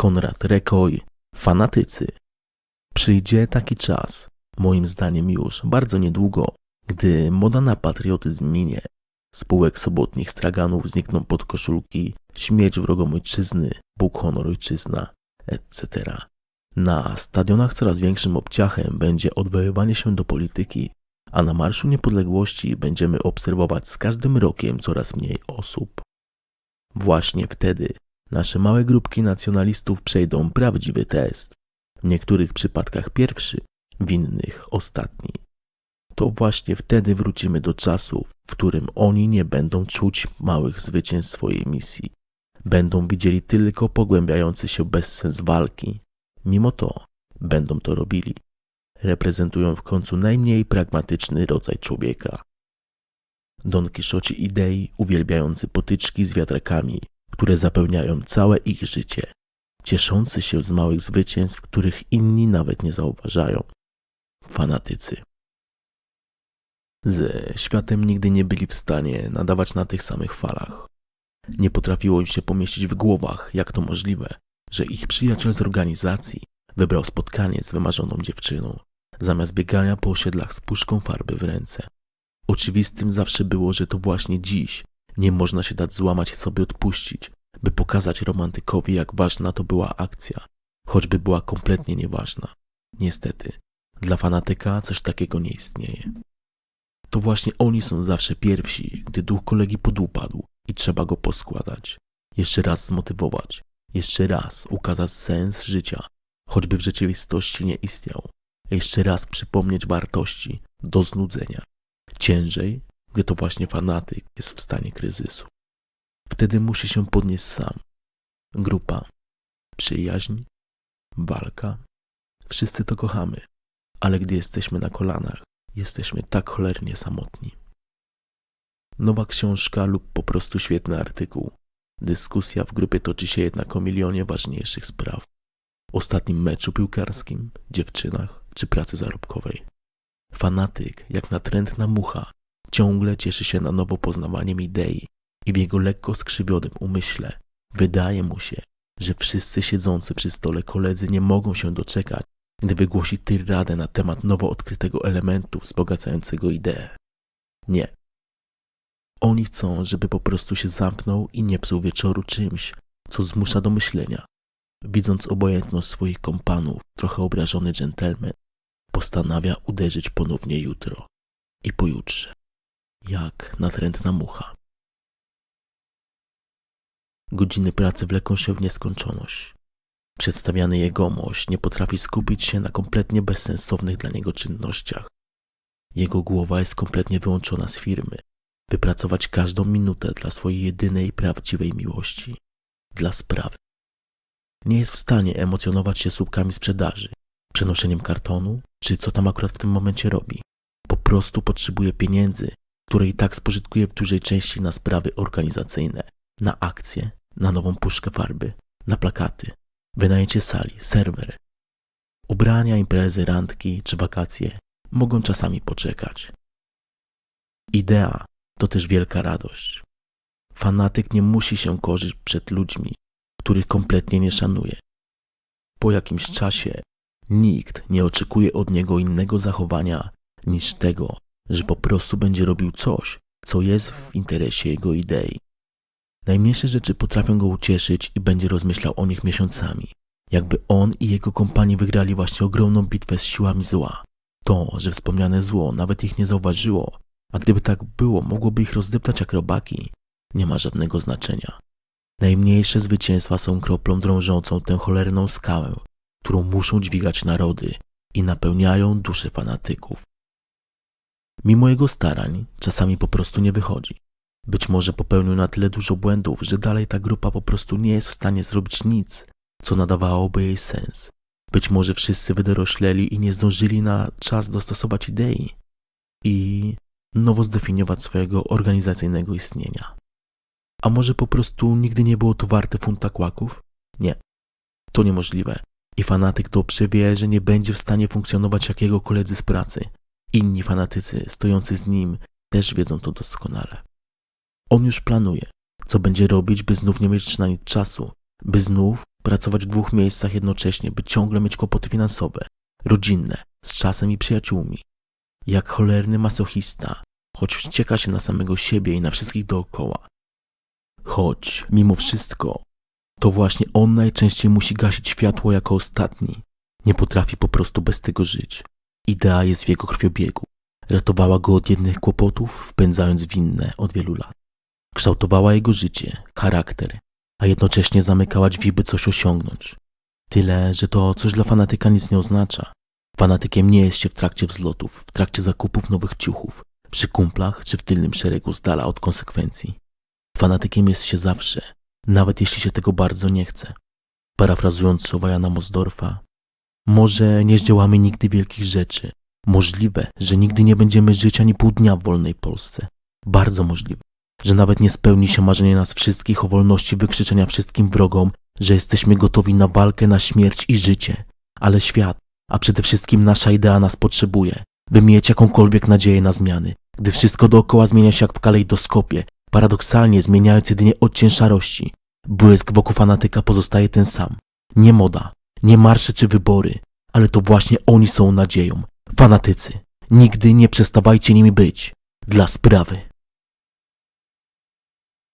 Konrad Rekoj, fanatycy. Przyjdzie taki czas, moim zdaniem już bardzo niedługo, gdy moda na patriotyzm minie. Spółek sobotnich straganów znikną pod koszulki, śmierć wrogom ojczyzny, Bóg honor ojczyzna, etc. Na stadionach coraz większym obciachem będzie odwoływanie się do polityki, a na Marszu Niepodległości będziemy obserwować z każdym rokiem coraz mniej osób. Właśnie wtedy nasze małe grupki nacjonalistów przejdą prawdziwy test. W niektórych przypadkach pierwszy, w innych ostatni. To właśnie wtedy wrócimy do czasów, w którym oni nie będą czuć małych zwycięstw swojej misji. Będą widzieli tylko pogłębiający się bezsens walki. Mimo to będą to robili. Reprezentują w końcu najmniej pragmatyczny rodzaj człowieka. Don Kiszoci idei uwielbiający potyczki z wiatrakami, które zapełniają całe ich życie, cieszący się z małych zwycięstw, których inni nawet nie zauważają. Fanatycy. Ze światem nigdy nie byli w stanie nadawać na tych samych falach. Nie potrafiło im się pomieścić w głowach, jak to możliwe, że ich przyjaciel z organizacji wybrał spotkanie z wymarzoną dziewczyną, zamiast biegania po osiedlach z puszką farby w ręce. Oczywistym zawsze było, że to właśnie dziś nie można się dać złamać i sobie odpuścić, by pokazać romantykowi, jak ważna to była akcja, choćby była kompletnie nieważna. Niestety, dla fanatyka coś takiego nie istnieje. To właśnie oni są zawsze pierwsi, gdy duch kolegi podupadł i trzeba go poskładać. Jeszcze raz zmotywować, jeszcze raz ukazać sens życia, choćby w rzeczywistości nie istniał. Jeszcze raz przypomnieć wartości do znudzenia. Ciężej, gdy to właśnie fanatyk jest w stanie kryzysu. Wtedy musi się podnieść sam. Grupa, przyjaźń, walka. Wszyscy to kochamy, ale gdy jesteśmy na kolanach, jesteśmy tak cholernie samotni. Nowa książka lub po prostu świetny artykuł. Dyskusja w grupie toczy się jednak o milionie ważniejszych spraw. Ostatnim meczu piłkarskim, dziewczynach czy pracy zarobkowej. Fanatyk, jak natrętna mucha, ciągle cieszy się na nowo poznawaniem idei i w jego lekko skrzywionym umyśle wydaje mu się, że wszyscy siedzący przy stole koledzy nie mogą się doczekać, gdy wygłosi tyradę na temat nowo odkrytego elementu wzbogacającego ideę. Nie. Oni chcą, żeby po prostu się zamknął i nie psuł wieczoru czymś, co zmusza do myślenia. Widząc obojętność swoich kompanów, trochę obrażony dżentelmen postanawia uderzyć ponownie jutro i pojutrze, jak natrętna mucha. Godziny pracy wleką się w nieskończoność. Przedstawiany jegomość nie potrafi skupić się na kompletnie bezsensownych dla niego czynnościach. Jego głowa jest kompletnie wyłączona z firmy, by pracować każdą minutę dla swojej jedynej prawdziwej miłości, dla sprawy. Nie jest w stanie emocjonować się słupkami sprzedaży, przenoszeniem kartonu, czy co tam akurat w tym momencie robi. Po prostu potrzebuje pieniędzy, które i tak spożytkuje w dużej części na sprawy organizacyjne, na akcje, na nową puszkę farby, na plakaty, wynajęcie sali, serwer. Ubrania, imprezy, randki czy wakacje mogą czasami poczekać. Idea to też wielka radość. Fanatyk nie musi się korzyć przed ludźmi, których kompletnie nie szanuje. Po jakimś czasie nikt nie oczekuje od niego innego zachowania niż tego, że po prostu będzie robił coś, co jest w interesie jego idei. Najmniejsze rzeczy potrafią go ucieszyć i będzie rozmyślał o nich miesiącami. Jakby on i jego kompanii wygrali właśnie ogromną bitwę z siłami zła. To, że wspomniane zło nawet ich nie zauważyło, a gdyby tak było, mogłoby ich rozdeptać jak robaki, nie ma żadnego znaczenia. Najmniejsze zwycięstwa są kroplą drążącą tę cholerną skałę, którą muszą dźwigać narody i napełniają dusze fanatyków. Mimo jego starań, czasami po prostu nie wychodzi. Być może popełnił na tyle dużo błędów, że dalej ta grupa po prostu nie jest w stanie zrobić nic, co nadawałoby jej sens. Być może wszyscy wydorośleli i nie zdążyli na czas dostosować idei i nowo zdefiniować swojego organizacyjnego istnienia. A może po prostu nigdy nie było to warte funta kłaków? Nie, to niemożliwe. I fanatyk dobrze wie, że nie będzie w stanie funkcjonować jak jego koledzy z pracy. Inni fanatycy stojący z nim też wiedzą to doskonale. On już planuje, co będzie robić, by znów nie mieć na nic czasu, by znów pracować w dwóch miejscach jednocześnie, by ciągle mieć kłopoty finansowe, rodzinne, z czasem i przyjaciółmi. Jak cholerny masochista, choć wścieka się na samego siebie i na wszystkich dookoła. Choć, mimo wszystko, to właśnie on najczęściej musi gasić światło jako ostatni. Nie potrafi po prostu bez tego żyć. Idea jest w jego krwiobiegu. Ratowała go od jednych kłopotów, wpędzając w inne od wielu lat. Kształtowała jego życie, charakter, a jednocześnie zamykała drzwi, by coś osiągnąć. Tyle, że to coś dla fanatyka nic nie oznacza. Fanatykiem nie jest się w trakcie wzlotów, w trakcie zakupów nowych ciuchów, przy kumplach czy w tylnym szeregu z dala od konsekwencji. Fanatykiem jest się zawsze, nawet jeśli się tego bardzo nie chce. Parafrazując słowa Jana Mosdorfa, może nie zdziałamy nigdy wielkich rzeczy. Możliwe, że nigdy nie będziemy żyć ani pół dnia w wolnej Polsce. Bardzo możliwe, że nawet nie spełni się marzenie nas wszystkich o wolności wykrzyczenia wszystkim wrogom, że jesteśmy gotowi na walkę, na śmierć i życie. Ale świat, a przede wszystkim nasza idea nas potrzebuje, by mieć jakąkolwiek nadzieję na zmiany. Gdy wszystko dookoła zmienia się jak w kalejdoskopie, paradoksalnie zmieniając jedynie odcień szarości, błysk wokół fanatyka pozostaje ten sam. Nie moda, nie marsze czy wybory, ale to właśnie oni są nadzieją. Fanatycy. Nigdy nie przestawajcie nimi być. Dla sprawy.